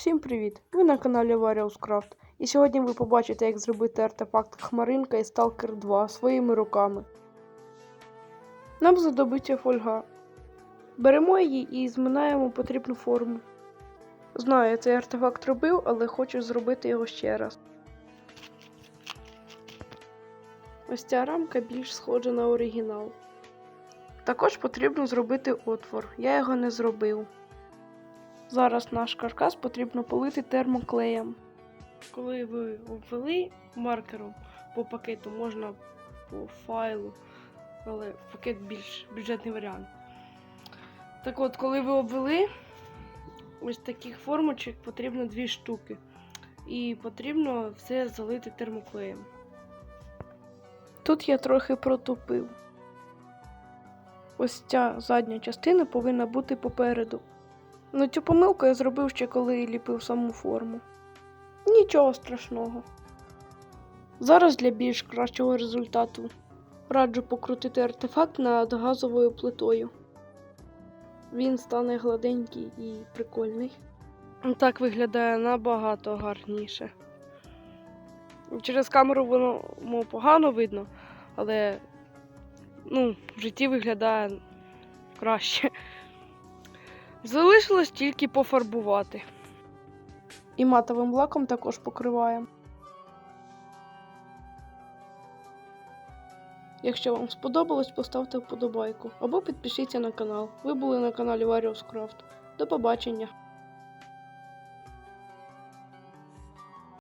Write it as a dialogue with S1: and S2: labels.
S1: Всім привіт! Ви на каналі Various Craft. І сьогодні ви побачите, як зробити артефакт Хмаринка і Stalker 2 своїми руками. Нам знадобиться фольга. Беремо її і зминаємо потрібну форму. Знаю, я цей артефакт робив, але хочу зробити його ще раз. Ось ця рамка більш схожа на оригінал. Також потрібно зробити отвор. Я його не зробив. Зараз наш каркас потрібно полити термоклеєм. Коли ви обвели маркером по пакету, можна по файлу, але пакет більш бюджетний варіант. Так от, коли ви обвели, ось таких формочок потрібно дві штуки. І потрібно все залити термоклеєм. Тут я трохи протупив. Ось ця задня частина повинна бути попереду. Ну, цю помилку я зробив ще коли ліпив саму форму. Нічого страшного. Зараз для більш кращого результату раджу покрутити артефакт над газовою плитою. Він стане гладенький і прикольний. Так виглядає набагато гарніше. Через камеру воно мо, погано видно, але ну, в житті виглядає краще. Залишилось тільки пофарбувати. І матовим лаком також покриваємо. Якщо вам сподобалось, поставте вподобайку або підпишіться на канал. Ви були на каналі Варіус Craft. До побачення!